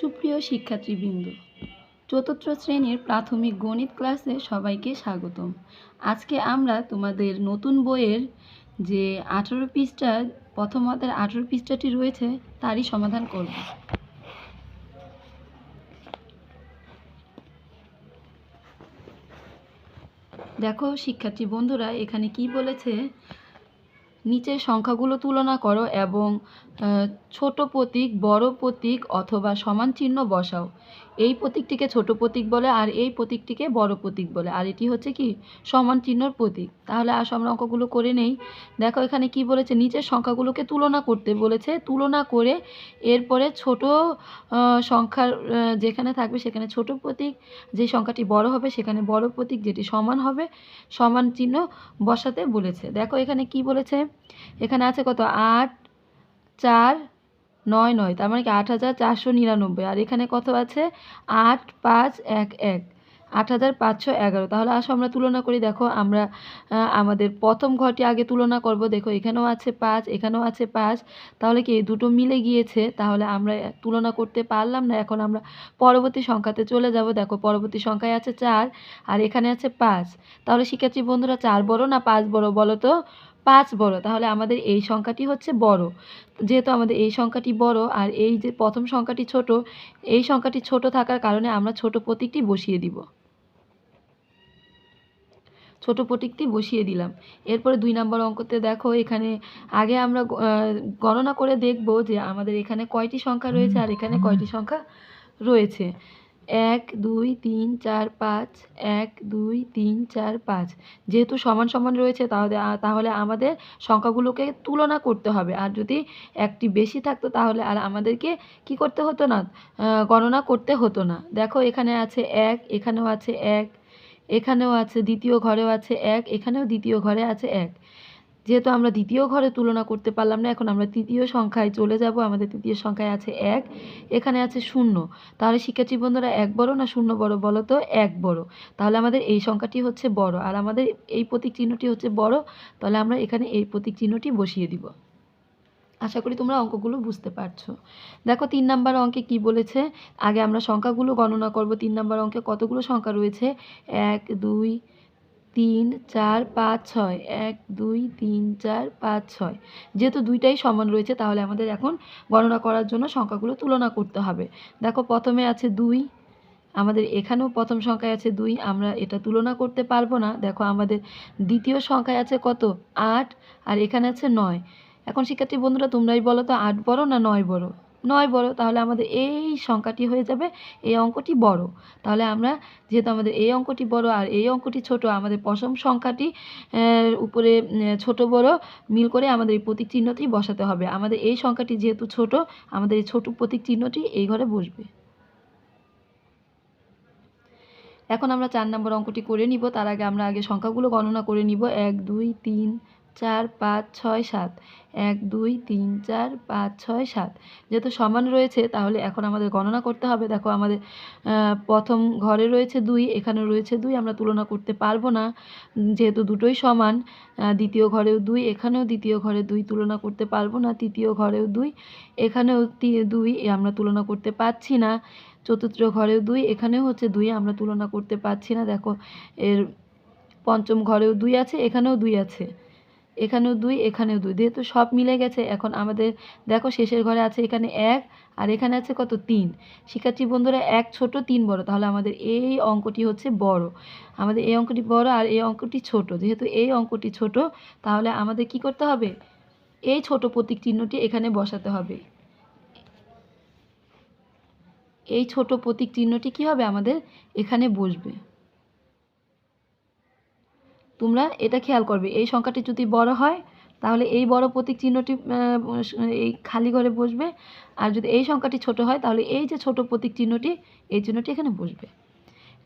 সুপ্রিয় শিক্ষার্থীবৃন্দ, চতুর্থ শ্রেণির প্রাথমিক গণিত ক্লাসে সবাইকে স্বাগতম। আজকে আমরা তোমাদের নতুন বইয়ের যে আঠেরো পৃষ্ঠা, প্রথম অধ্যায়ের আঠেরো পৃষ্ঠাটি রয়েছে, তারই সমাধান করব। দেখো শিক্ষার্থী বন্ধুরা, এখানে কি বলেছে? নিচের সংখ্যাগুলো তুলনা করো এবং ছোট প্রতীক বড় প্রতীক অথবা সমান চিহ্ন বসাও। এই প্রতীকটিকে ছোট প্রতীক বলে আর এই প্রতীকটিকে বড় প্রতীক বলে। আর এটি হচ্ছে কি? সমান চিহ্নর প্রতীক। তাহলে আসো আমরা অঙ্কগুলো করে নেই। দেখো এখানে কি বলেছে? নিচের সংখ্যাগুলোকে তুলনা করতে বলেছে। তুলনা করে এরপরে ছোট সংখ্যার যেখানে থাকবে সেখানে ছোট প্রতীক, যে সংখ্যাটি বড় হবে সেখানে বড় প্রতীক, যেটি সমান হবে, সমান চিহ্ন বসাতে বলেছে। দেখো এখানে কি বলেছে? এখানে আছে কত? আট, চার নয় নয়, তার মানে কি আট হাজার চারশো নিরানব্বই। আর এখানে কত আছে? আট পাঁচ এক এক। আট হাজার পাঁচশো এগারো। তাহলে আসো আমরা তুলনা করি, দেখো আমরা আমাদের প্রথম ঘরটি আগে তুলনা করব। দেখো এখানেও আছে পাঁচ, এখানেও আছে পাঁচ। তাহলে কি এই দুটো মিলে গিয়েছে? তাহলে আমরা তুলনা করতে পারলাম না। এখন আমরা পরবর্তী সংখ্যাতে চলে যাব। দেখো পরবর্তী সংখ্যায় আছে চার, আর এখানে আছে পাঁচ। তাহলে শিক্ষার্থী বন্ধুরা চার বড় না পাঁচ বড় বলো তো? পাঁচ বড়, তাহলে আমাদের এই সংখ্যাটি হচ্ছে বড়। যেহেতু আমাদের এই সংখ্যাটি বড় আর এই যে প্রথম সংখ্যাটি ছোট, এই সংখ্যাটি ছোট থাকার কারণে আমরা ছোট প্রতীকটি বসিয়ে দিব। ছোট প্রতীকটি বসিয়ে দিলাম। এরপরে দুই নম্বর অঙ্কতে দেখো, এখানে আগে আমরা গণনা করে দেখব যে আমাদের এখানে কয়টি সংখ্যা রয়েছে আর এখানে কয়টি সংখ্যা রয়েছে। এক, দুই, তিন, চার, পাঁচ, এক, দুই, তিন, চার, পাঁচ। যেহেতু সমান সমান রয়েছে, তাহলে তাহলে আমাদের সংখ্যাগুলোকে তুলনা করতে হবে। আর যদি একটি বেশি থাকতো, তাহলে আর আমাদেরকে কি করতে হতো না গণনা করতে হতো না। দেখো, এখানে আছে এক, এখানেও আছে এক, এখানেও আছে, দ্বিতীয় ঘরেও আছে এক, এখানেও দ্বিতীয় ঘরে আছে এক। যেহেতু আমরা দ্বিতীয় ঘরে তুলনা করতে পারলাম না, এখন আমরা তৃতীয় সংখ্যায় চলে যাব। আমাদের তৃতীয় সংখ্যায় আছে এক, এখানে আছে শূন্য। তাহলে শিক্ষার্থী বন্ধুরা, এক বড় না শূন্য বড় বলো তো? এক বড়। তাহলে আমাদের এই সংখ্যাটি হচ্ছে বড়। আর আমাদের এই প্রতীক চিহ্নটি হচ্ছে বড়। তাহলে আমরা এখানে এই প্রতীক চিহ্নটি বসিয়ে দিব। আশা করি তোমরা অঙ্কগুলো বুঝতে পারছ। দেখো, তিন নাম্বার অঙ্কে কি বলেছে? আগে আমরা সংখ্যাগুলো গণনা করব। তিন নাম্বার অঙ্কে কতগুলো সংখ্যা রয়েছে? এক, দুই তিন, চার, পাঁচ, ছয়। এক, দুই, তিন, চার, পাঁচ, ছয়। যেহেতু দুইটাই সমান রয়েছে, তাহলে আমাদের এখন গণনা করার জন্য সংখ্যাগুলো তুলনা করতে হবে। দেখো, প্রথমে আছে দুই। আমাদের এখানেও প্রথম সংখ্যায় আছে দুই। আমরা এটা তুলনা করতে পারব না। দেখো, আমাদের দ্বিতীয় সংখ্যায় আছে কত? আট। আর এখানে আছে নয়। এখন শিক্ষার্থী বন্ধুরা, তোমরাই বলো তো, আট বড় না নয় বড়? নয় বড়, তাহলে আমাদের এই সংখ্যাটি হয়ে যাবে, এই অঙ্কটি বড়। তাহলে আমরা, যেহেতু আমাদের এই অঙ্কটি বড় আর এই অঙ্কটি ছোট, আমাদের প্রথম সংখ্যাটি উপরে ছোট বড়, মিল করে আমাদের এই প্রতীক চিহ্নটি বসাতে হবে। আমাদের এই সংখ্যাটি যেহেতু ছোট, আমাদের এই ছোট প্রতীক চিহ্নটি এই ঘরে বসবে। এখন আমরা চার নম্বর অঙ্কটি করে নিব। তার আগে আমরা আগে সংখ্যাগুলো গণনা করে নিব। এক, দুই, তিন চার পাঁচ ছয় সাত। এক, দুই, তিন, চার, পাঁচ, ছয়, সাত। যেহেতু সমান রয়েছে, তাহলে এখন আমাদের গণনা করতে হবে। দেখো, আমাদের প্রথম ঘরে রয়েছে দুই, এখানে রয়েছে দুই, আমরা তুলনা করতে পারব না। যেহেতু দুটোই সমান দ্বিতীয় ঘরেও দুই, এখানেও দ্বিতীয় ঘরে দুই, তুলনা করতে পারব না। তৃতীয় ঘরেও দুই, এখানেও দুই আমরা তুলনা করতে পারছি না। চতুর্থ ঘরেও দুই, এখানেও হচ্ছে দুই, আমরা তুলনা করতে পারছি না। দেখো, এর পঞ্চম ঘরেও দুই আছে, এখানেও দুই আছে। এখানেও দুই এখানেও দুই। যেহেতু সব মিলে গেছে, এখন আমাদের, দেখো শেষের ঘরে আছে এখানে এক, আর এখানে আছে কত? তিন। শিক্ষার্থী বন্ধুরা, এক ছোট, তিন বড়। তাহলে আমাদের এই অঙ্কটি হচ্ছে বড়। আমাদের এই অঙ্কটি বড় আর এই অঙ্কটি ছোট। যেহেতু এই অঙ্কটি ছোট, তাহলে আমাদের কি করতে হবে? এই ছোট প্রতীক চিহ্নটি এখানে বসাতে হবে। এই ছোট প্রতীক চিহ্নটি কি হবে? আমাদের এখানে বসবে। তোমরা এটা খেয়াল করবে, এই সংখ্যাটি যদি বড় হয়, তাহলে এই বড় প্রতীক চিহ্নটি এই খালি ঘরে বসবে। আর যদি এই সংখ্যাটি ছোট হয়, তাহলে এই যে ছোট প্রতীক চিহ্নটি, এই চিহ্নটি এখানে বসবে।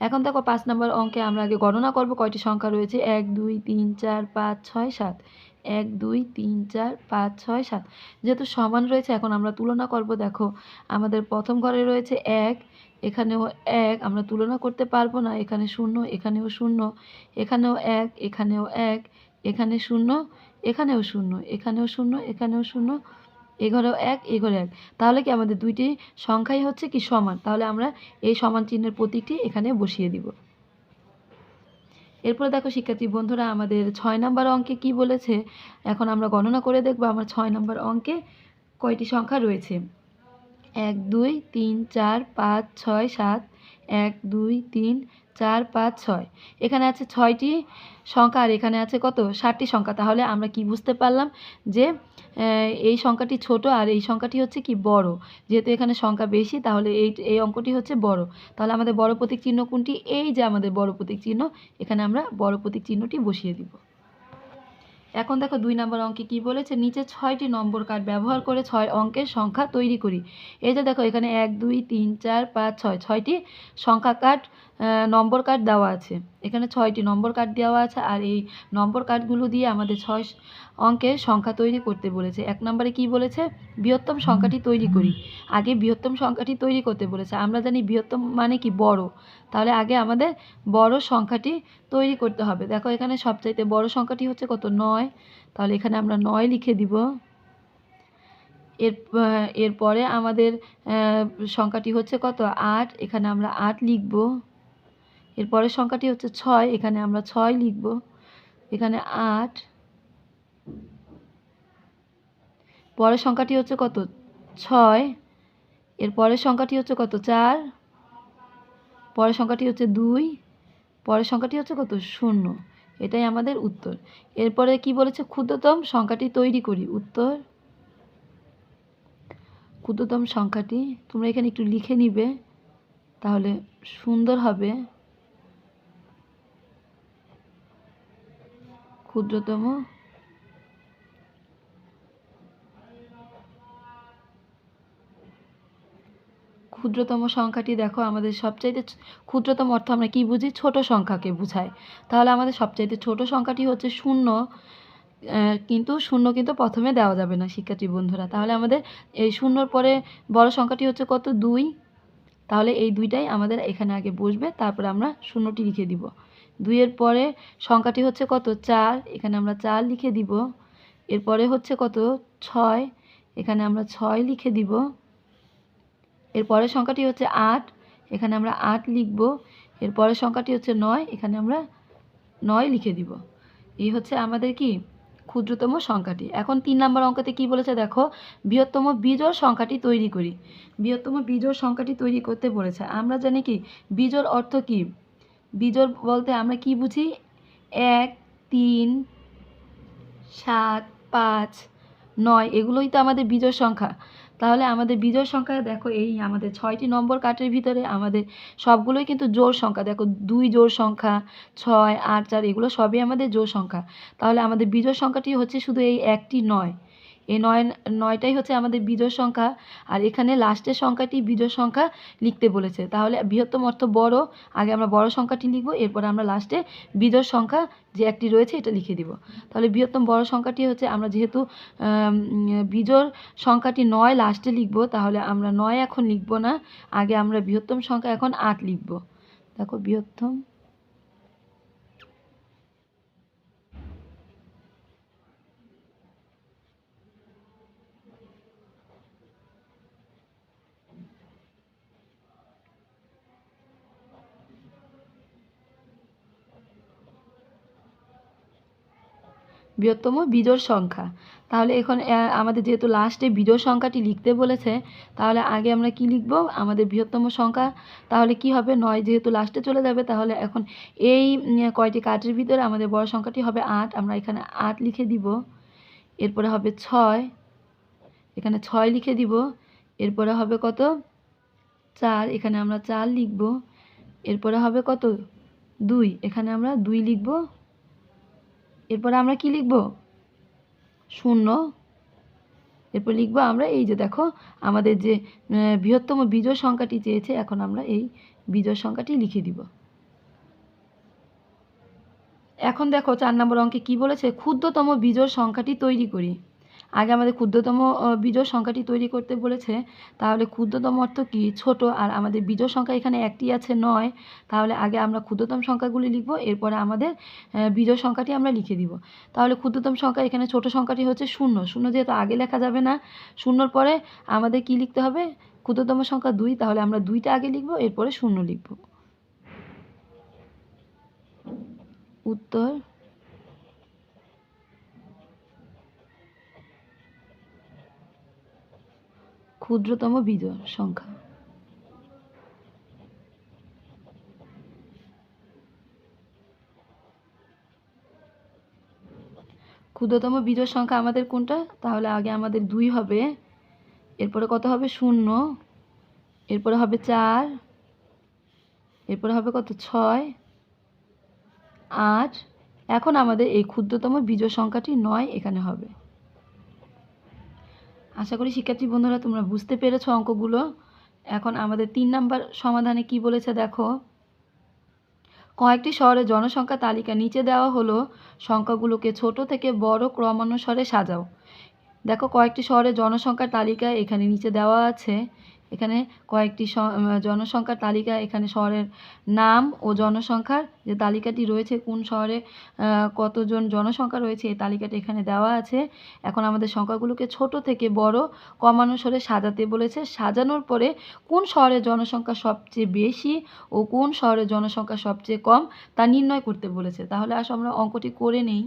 এখন দেখো পাঁচ নম্বর অঙ্কে আমরা আগে গণনা করব কয়টি সংখ্যা রয়েছে। এক, দুই, তিন, চার, পাঁচ, ছয়, সাত। এক, দুই, তিন, চার, পাঁচ, ছয়, সাত। যেহেতু সমান রয়েছে, এখন আমরা তুলনা করব, দেখো। আমাদের প্রথম ঘরে রয়েছে এক, এখানেও এক, আমরা তুলনা করতে পারব না। এখানে শূন্য, এখানেও শূন্য, এখানেও এক এখানেও এক, এখানে শূন্য, এখানেও শূন্য এখানেও শূন্য এখানেও শূন্য, এ ঘরেও এক, এ ঘরে এক। তাহলে কি আমাদের দুইটি সংখ্যাই হচ্ছে কি সমান? তাহলে আমরা এই সমান চিহ্নের প্রতীকটি এখানে বসিয়ে দিব। এরপরে দেখো, শিক্ষার্থী বন্ধুরা, আমাদের ছয় নাম্বার অঙ্কে কি বলেছে? এখন আমরা গণনা করে দেখব আমার ছয় নাম্বার অঙ্কে কয়টি সংখ্যা রয়েছে। এক, দুই, তিন, চার, পাঁচ, ছয়, সাত, এক, দুই, তিন, চার, পাঁচ, ছয়। এখানে আছে ছয়টি সংখ্যা, আর এখানে আছে কত? ষাটটি সংখ্যা। তাহলে আমরা কি বুঝতে পারলাম? যে এই সংখ্যাটি ছোট আর এই সংখ্যাটি হচ্ছে কি বড়। যেহেতু এখানে সংখ্যা বেশি, তাহলে এই এই অঙ্কটি হচ্ছে বড়। তাহলে আমাদের বড় প্রতীক চিহ্ন কোনটি? এই যে আমাদের বড় প্রতীক চিহ্ন, এখানে আমরা বড় প্রতীক চিহ্নটি বসিয়ে দিব। এখন দেখো দুই নম্বর অঙ্কে কি বলেছে? নিচে ছয়টি নম্বর কার্ড ব্যবহার করে ছয় অঙ্কের সংখ্যা তৈরি করি। এই যে দেখো এখানে এক, দুই, তিন, চার, পাঁচ, ছয়, ছয়টি সংখ্যা কার্ড নম্বর কার্ড দেওয়া আছে। এখানে ছয়টি নম্বর কার্ড দেওয়া আছে আর এই নম্বর কার্ডগুলো দিয়ে আমাদের ছয় অঙ্কের সংখ্যা তৈরি করতে বলেছে। এক নম্বরে কি বলেছে? বৃহত্তম সংখ্যাটি তৈরি করি। আগে বৃহত্তম সংখ্যাটি তৈরি করতে বলেছে। আমরা জানি বৃহত্তম মানে কি? বড়। তাহলে আগে আমাদের বড় সংখ্যাটি তৈরি করতে হবে। দেখো এখানে সবচাইতে বড় সংখ্যাটি হচ্ছে কত? নয়। তাহলে এখানে আমরা নয় লিখে দিব। এর এরপরে আমাদের সংখ্যাটি হচ্ছে কত? আট। এখানে আমরা আট লিখব। এরপরের সংখ্যাটি হচ্ছে ছয়, এখানে আমরা ছয় লিখব। এখানে আট। পরের সংখ্যাটি হচ্ছে কত? ছয়। এর পরের সংখ্যাটি হচ্ছে কত? চার। পরের সংখ্যাটি হচ্ছে দুই। পরের সংখ্যাটি হচ্ছে কত? শূন্য। এটাই আমাদের উত্তর। এরপরে কি বলেছে? ক্ষুদ্রতম সংখ্যাটি তৈরি করি। উত্তর? ক্ষুদ্রতম সংখ্যাটি। তোমরা এখানে একটু লিখে নিবে, তাহলে সুন্দর হবে। ক্ষুদ্রতম? ক্ষুদ্রতম সংখ্যাটি দেখো, আমাদের সবচাইতে ক্ষুদ্রতম অর্থ আমরা কি বুঝি? ছোট সংখ্যাকে বোঝায়। তাহলে আমাদের সবচাইতে ছোট সংখ্যাটি হচ্ছে শূন্য। কিন্তু শূন্য কিন্তু প্রথমে দেওয়া যাবে না, শিক্ষার্থী বন্ধুরা। তাহলে আমাদের এই শূন্যর পরে বড় সংখ্যাটি হচ্ছে কত? দুই। তাহলে এই দুইটাই আমাদের এখানে আগে বসবে, তারপরে আমরা শূন্যটি লিখে দিব। দুইয়ের পরে সংখ্যাটি হচ্ছে কত? চার। এখানে আমরা চার লিখে দিব। এরপরে হচ্ছে কত? ছয়। এখানে আমরা ছয় লিখে দিব। এর পরের সংখ্যাটি হচ্ছে আট। এখানে আমরা আট লিখব। এর পরের সংখ্যাটি হচ্ছে নয়। এখানে আমরা নয় লিখে দিব। এই হচ্ছে আমাদের কি? ক্ষুদ্রতম সংখ্যাটি। এখন তিন নম্বর অঙ্কতে কি বলেছে দেখো? বৃহত্তম বিজোড় সংখ্যাটি তৈরি করি। বৃহত্তম বিজোড় সংখ্যাটি তৈরি করতে বলেছে। আমরা জানি কি? বিজোড় অর্থ কি? বিজোড় বলতে আমরা কি বুঝি? এক, তিন, সাত, পাঁচ, নয়, এগুলোই তো আমাদের বিজোড় সংখ্যা। তাহলে আমাদের বিজোড় সংখ্যা দেখো এই আমাদের ছয়টি নম্বর কার্ডের ভিতরে আমাদের সবগুলোই কিন্তু জোড় সংখ্যা। দেখো দুই জোড় সংখ্যা, ছয়, আট, চার, এগুলো সবই আমাদের জোড় সংখ্যা। তাহলে আমাদের বিজোড় সংখ্যাটি হচ্ছে শুধু এই একটি নয়। এই নয়, নয়টাই হচ্ছে আমাদের বিজোড় সংখ্যা, আর এখানে লাস্টের সংখ্যাটি বিজোড় সংখ্যা লিখতে বলেছে। তাহলে বৃহত্তম অর্থ বড়, আগে আমরা বড় সংখ্যাটি লিখব, এরপর আমরা লাস্টে বিজোড় সংখ্যা যে একটি রয়েছে এটা লিখে দিব। তাহলে বৃহত্তম বড় সংখ্যাটি হচ্ছে আমরা যেহেতু বিজোড় সংখ্যাটি নয় লাস্টে লিখব, তাহলে আমরা নয় এখন লিখব না, আগে আমরা বৃহত্তম সংখ্যা এখন আট লিখব। দেখো বৃহত্তম বৃহত্তম বিজোড় সংখ্যা। তাহলে এখন আমাদের যেহেতু লাস্টে বিজোড় সংখ্যাটি লিখতে বলেছে, তাহলে আগে আমরা কি লিখব? আমাদের বৃহত্তম সংখ্যা, তাহলে কি হবে? নয় যেহেতু লাস্টে চলে যাবে, তাহলে এখন এই কয়টি কাঠের ভিতরে আমাদের বড় সংখ্যাটি হবে আট, আমরা এখানে আট লিখে দিব। এরপরে হবে ছয়, এখানে ছয় লিখে দিব। এরপরে হবে কত? চার, এখানে আমরা চার লিখব। এরপরে হবে কত? দুই, এখানে আমরা দুই লিখব। এরপরে আমরা কি লিখব? শূন্য। এরপর লিখব আমরা এই যে দেখো, আমাদের যে বৃহত্তম বিজয় সংখ্যাটি চেয়েছে, এখন আমরা এই বিজয় সংখ্যাটি লিখে দিব। এখন দেখো, চার নম্বর অঙ্কে কি বলেছে? ক্ষুদ্রতম বিজোড় সংখ্যাটি তৈরি করি। আগে আমাদের ক্ষুদ্রতম বিজোড় সংখ্যাটি তৈরি করতে বলেছে। তাহলে ক্ষুদ্রতম অর্থ কি? ছোট। আর আমাদের বিজোড় সংখ্যা এখানে একটি আছে, নয়। তাহলে আগে আমরা ক্ষুদ্রতম সংখ্যাগুলি লিখব, এরপরে আমাদের বিজোড় সংখ্যাটি আমরা লিখে দিব। তাহলে ক্ষুদ্রতম সংখ্যা এখানে ছোট সংখ্যাটি হচ্ছে শূন্য। শূন্য যেহেতু আগে লেখা যাবে না, শূন্যর পরে আমাদের কি লিখতে হবে? ক্ষুদ্রতম সংখ্যা দুই। তাহলে আমরা দুইটা আগে লিখব, এরপরে শূন্য লিখব। উত্তর ক্ষুদ্রতম বিজোড় সংখ্যা। ক্ষুদ্রতম বিজোড় সংখ্যা আমাদের কোনটা? তাহলে আগে আমাদের দুই হবে। এরপরে কত হবে? শূন্য। এরপরে হবে চার। এরপরে হবে কত? ছয়। আট। এখন আমাদের এই ক্ষুদ্রতম বিজোড় সংখ্যাটি নয় এখানে হবে। আশা করি শিক্ষার্থী বন্ধুরা তোমরা বুঝতে পেরেছ অঙ্কগুলো। এখন আমাদের তিন নাম্বার সমাধানে কি বলেছে দেখো। কয়েকটি শহরের জনসংখ্যা তালিকা নিচে দেওয়া হলো, সংখ্যাগুলোকে ছোট থেকে বড় ক্রমানুসারে সাজাও। দেখো কয়েকটি শহরের জনসংখ্যার তালিকা এখানে নিচে দেওয়া আছে। এখানে কয়েকটি জনসংখ্যার তালিকা, এখানে শহরের নাম ও জনসংখ্যার যে তালিকাটি রয়েছে, কোন শহরে কতজন জনসংখ্যা রয়েছে, এই তালিকাটি এখানে দেওয়া আছে। এখন আমাদের সংখ্যাগুলোকে ছোট থেকে বড় ক্রমানুসারে সাজাতে বলেছে। সাজানোর পরে কোন শহরের জনসংখ্যা সবচেয়ে বেশি ও কোন শহরের জনসংখ্যা সবচেয়ে কম তা নির্ণয় করতে বলেছে। তাহলে আসো আমরা অঙ্কটি করে নেই।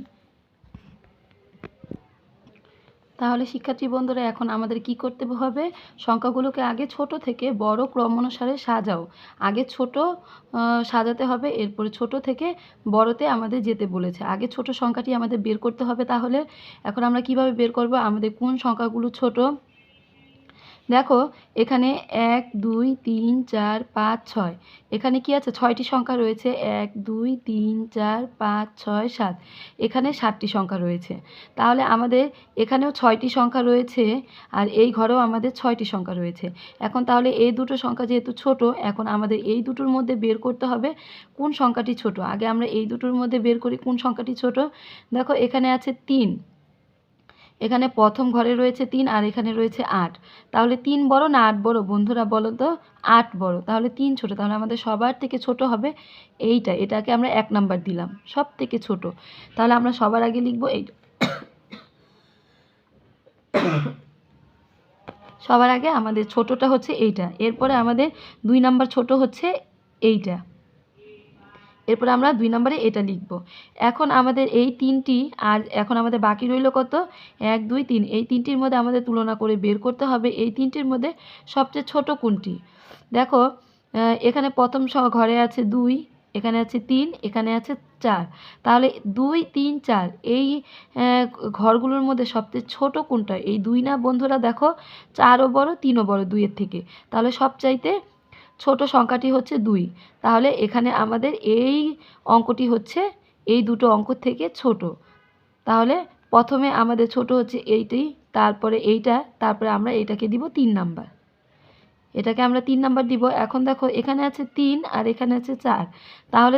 তাহলে শিক্ষার্থী বন্ধুরা, এখন আমাদের কি করতে হবে? সংখ্যাগুলোকে আগে ছোট থেকে বড় ক্রম অনুসারে সাজাও। আগে ছোট সাজাতে হবে, এরপরে ছোট থেকে বড়তে আমাদের যেতে বলেছে। আগে ছোট সংখ্যাটি আমাদের বের করতে হবে তাহলে। এখন আমরা কীভাবে বের করব? আমাদের কোন সংখ্যাগুলো ছোট? দেখো, এখানে এক, দুই, তিন, চার, পাঁচ, ছয়। এখানে কি আছে? ছয়টি সংখ্যা রয়েছে। এক, দুই, তিন, চার, পাঁচ, ছয়, সাত। এখানে সাতটি সংখ্যা রয়েছে। তাহলে আমাদের এখানেও ছয়টি সংখ্যা রয়েছে আর এই ঘরেও আমাদের ছয়টি সংখ্যা রয়েছে। এখন তাহলে এই দুটো সংখ্যা যেহেতু ছোট, এখন আমাদের এই দুটোর মধ্যে বের করতে হবে কোন সংখ্যাটি ছোট? আগে আমরা এই দুটোর মধ্যে বের করি কোন সংখ্যাটি ছোট? দেখো, এখানে আছে তিন। এখানে প্রথম ঘরে রয়েছে তিন আর এখানে রয়েছে আট। তাহলে তিন বড় না আট বড়? বন্ধুরা বলো তো, আট বড়। তাহলে তিন ছোট। তাহলে আমাদের সবার থেকে ছোট হবে এইটা। এটাকে আমরা এক নাম্বার দিলাম, সব থেকে ছোট। তাহলে আমরা সবার আগে লিখব এই সবার আগে আমাদের ছোটটা হচ্ছে এইটা। এরপরে আমাদের দুই নাম্বার ছোট হচ্ছে এইটা। এরপরে আমরা দুই নম্বরে এটা লিখব। এখন আমাদের এই তিনটি আর এখন আমাদের বাকি রইল কত? এক, দুই, তিন। এই তিনটির মধ্যে আমাদের তুলনা করে বের করতে হবে। এই তিনটির মধ্যে সবচেয়ে ছোট কোনটি? দেখো এখানে প্রথম ঘরে আছে দুই, এখানে আছে তিন, এখানে আছে চার। তাহলে দুই, তিন, চার, এই ঘরগুলোর মধ্যে সবচেয়ে ছোট কোনটা? এই দুই না বন্ধুরা দেখো, চারও বড়, তিনও বড় দুইয়ের থেকে। তাহলে সবচাইতে ছোট সংখ্যাটি হচ্ছে দুই। তাহলে এখানে আমাদের এই অঙ্কটি হচ্ছে এই দুটো অঙ্ক থেকে ছোট। তাহলে প্রথমে আমাদের ছোট হচ্ছে এইটি, তারপরে এইটা, তারপরে আমরা এটাকে দিব তিন নাম্বার। এটাকে আমরা তিন নাম্বার দিব। এখন দেখো, এখানে আছে তিন আর এখানে আছে চার। তাহলে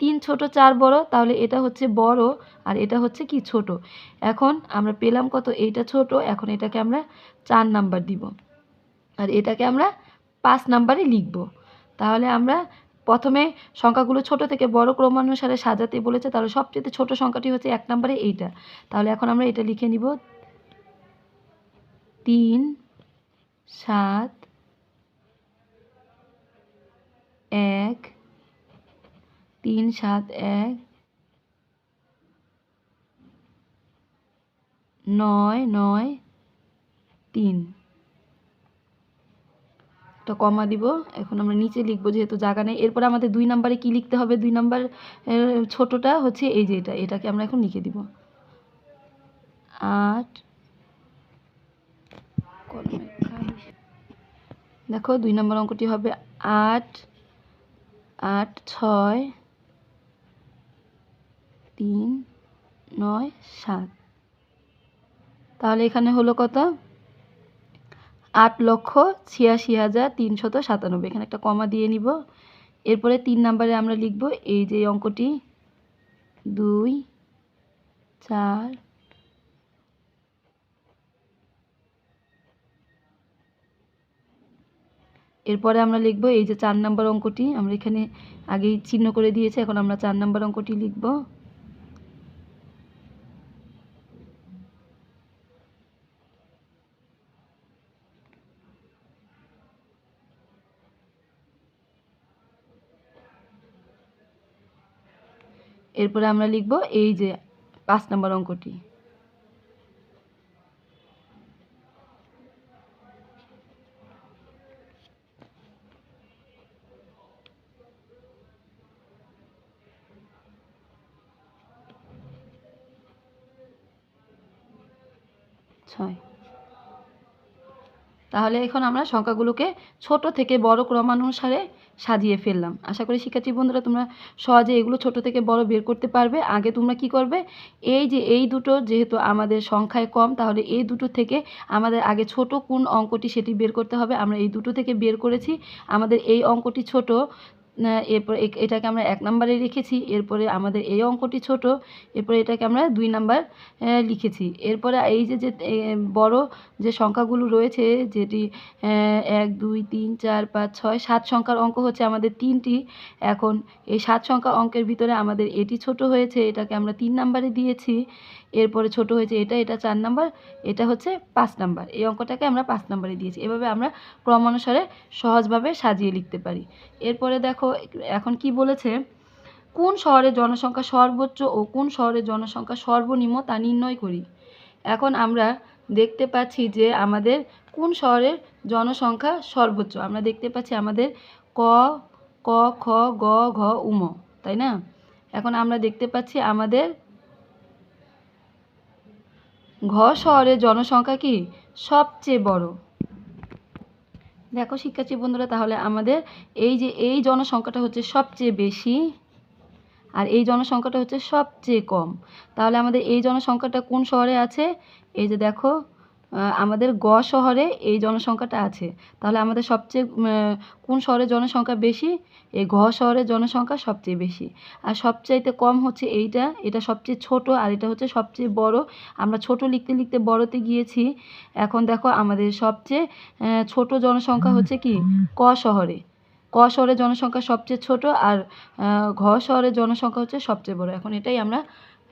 তিন ছোট, চার বড়, তাহলে এটা হচ্ছে বড় আর এটা হচ্ছে কি ছোট? এখন আমরা পেলাম কত? এইটা ছোট, এখন এটাকে আমরা চার নাম্বার দিব। আর এটাকে আমরা পাঁচ নাম্বারে লিখব। তাহলে আমরা প্রথমে সংখ্যাগুলো ছোট থেকে বড় ক্রমানুসারে সাজাতে বলেছে, তাহলে সবচেয়ে ছোট সংখ্যাটি হচ্ছে এক নম্বরে এইটা। তাহলে এখন আমরা এটা লিখে নিব। তিন, সাত, এক, তিন, সাত, এক, নয় নয়, তিন। একটা কমা দিব। এখন আমরা নিচে লিখব যেহেতু জায়গা নেই। এরপর আমাদের দুই নাম্বারে কি লিখতে হবে? দুই নাম্বার ছোটটা হচ্ছে এই যে এটা। এটাকে আমরা এখন লিখে দিব। আট। দেখো দুই নম্বর অঙ্কটি হবে আট আট, ছয়, তিন, নয়, সাত। তাহলে এখানে হলো কত? আট লক্ষ ছিয়াশি হাজার তিনশত সাতানব্বই। এখানে একটা কমা দিয়ে নিব। এরপরে তিন নাম্বারে আমরা লিখব এই যে অঙ্কটি। দুই, চার, এরপরে আমরা লিখব এই যে চার নাম্বার অঙ্কটি। আমরা এখানে আগেই চিহ্ন করে দিয়েছি, এখন আমরা চার নাম্বার অঙ্কটি লিখব। এরপরে আমরা লিখব এই যে পাঁচ নম্বর অঙ্কটি ছয় তাহলে এখন আমরা সংখ্যাগুলোকে ছোট থেকে বড় ক্রমানুসারে সাজিয়ে ফেললাম। আশা করি শিক্ষার্থী বন্ধুরা তোমরা সহজে এগুলো ছোট থেকে বড় বের করতে পারবে। আগে তোমরা কি করবে? এই যে এই দুটো যেহেতু আমাদের সংখ্যায় কম, তাহলে এই দুটো থেকে আমাদের আগে ছোট কোন অঙ্কটি সেটি বের করতে হবে। আমরা এই দুটো থেকে বের করেছি। আমাদের এই অঙ্কটি ছোট এরপর এটাকে আমরা এক নম্বরে রেখেছি, এরপরে আমাদের এই অঙ্কটি ছোট, এরপরে এটাকে আমরা দুই নাম্বার লিখেছি। এরপরে এই যে যে বড় যে সংখ্যাগুলো রয়েছে, যেটি এক, দুই, তিন, চার, পাঁচ, ছয়, সাত সংখ্যার অঙ্ক হচ্ছে আমাদের তিনটি। এখন এই সাত সংখ্যা অঙ্কের ভিতরে আমাদের এটি ছোট হয়েছে, এটাকে আমরা তিন নাম্বারে দিয়েছি। এরপরে ছোট হয়েছে এটা এটা চার নাম্বার, এটা হচ্ছে পাঁচ নাম্বার। এই অঙ্কটাকে আমরা পাঁচ নাম্বারে দিয়েছি। এভাবে আমরা ক্রমানুসারে সহজভাবে সাজিয়ে লিখতে পারি। এরপরে দেখো এখন কি বলেছে? কোন শহরের জনসংখ্যা সর্বোচ্চ ও কোন শহরের জনসংখ্যা সর্বনিম্ন তা নির্ণয় করি। এখন আমরা দেখতে পাচ্ছি যে আমাদের কোন শহরের জনসংখ্যা সর্বোচ্চ? আমরা দেখতে পাচ্ছি আমাদের ক ক, খ, গ, ঘ উম তাই না? এখন আমরা দেখতে পাচ্ছি আমাদের ঘ শহরের জনসংখ্যা কি? সবচেয়ে বড়। দেখো শিক্ষার্থী বন্ধুরা, তাহলে আমাদের এই যে এই জনসংখ্যাটা হচ্ছে সবচেয়ে বেশি আর এই জনসংখ্যাটা হচ্ছে সবচেয়ে কম। তাহলে আমাদের এই জনসংখ্যাটা কোন শহরে আছে? এই যে দেখো আমাদের গ শহরে এই জনসংখ্যাটা আছে। তাহলে আমাদের সবচেয়ে কোন শহরের জনসংখ্যা বেশি? এই ঘ শহরের জনসংখ্যা সবচেয়ে বেশি। আর সবচাইতে কম হচ্ছে এইটা। এটা সবচেয়ে ছোট আর এটা হচ্ছে সবচেয়ে বড়। আমরা ছোট লিখতে লিখতে বড়তে গিয়েছি। এখন দেখো আমাদের সবচেয়ে ছোট জনসংখ্যা হচ্ছে কি? ক শহরে। ক শহরের জনসংখ্যা সবচেয়ে ছোট আর ঘ শহরের জনসংখ্যা হচ্ছে সবচেয়ে বড়। এখন এটাই আমরা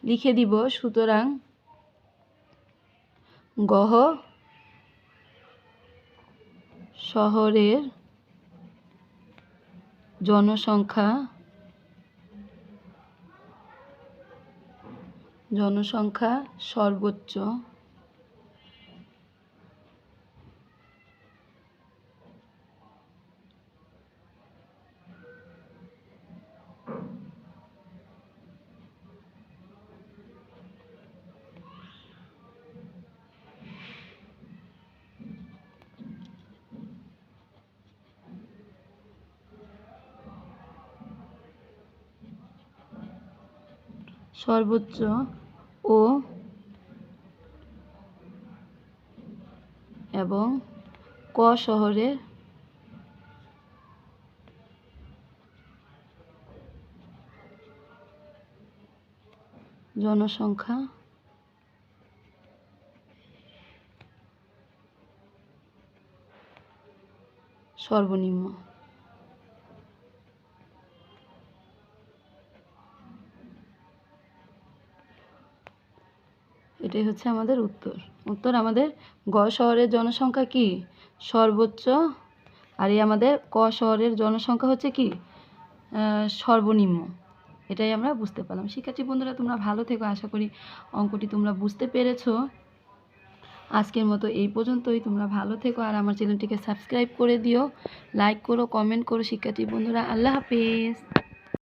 লিখে দিব। সুতরাং গহ শহরের জনসংখ্যা জনসংখ্যা সর্বোচ্চ। সর্বোচ্চ ও এবং ক শহরের জনসংখ্যা সর্বনিম্ন। এটাই হচ্ছে আমাদের উত্তর। উত্তর আমাদের গ শহরের জনসংখ্যা কি? সর্বোচ্চ আর এই আমাদের ক শহরের জনসংখ্যা হচ্ছে কি? সর্বনিম্ন। এটাই আমরা বুঝতে পারলাম। শিক্ষার্থী বন্ধুরা, তোমরা ভালো থেকো। আশা করি অঙ্কটি তোমরা বুঝতে পেরেছ। আজকের মতো এই পর্যন্তই। তোমরা ভালো থেকো আর আমার চ্যানেলটিকে সাবস্ক্রাইব করে দিও। লাইক করো, কমেন্ট করো। শিক্ষার্থী বন্ধুরা, আল্লাহ হাফেজ।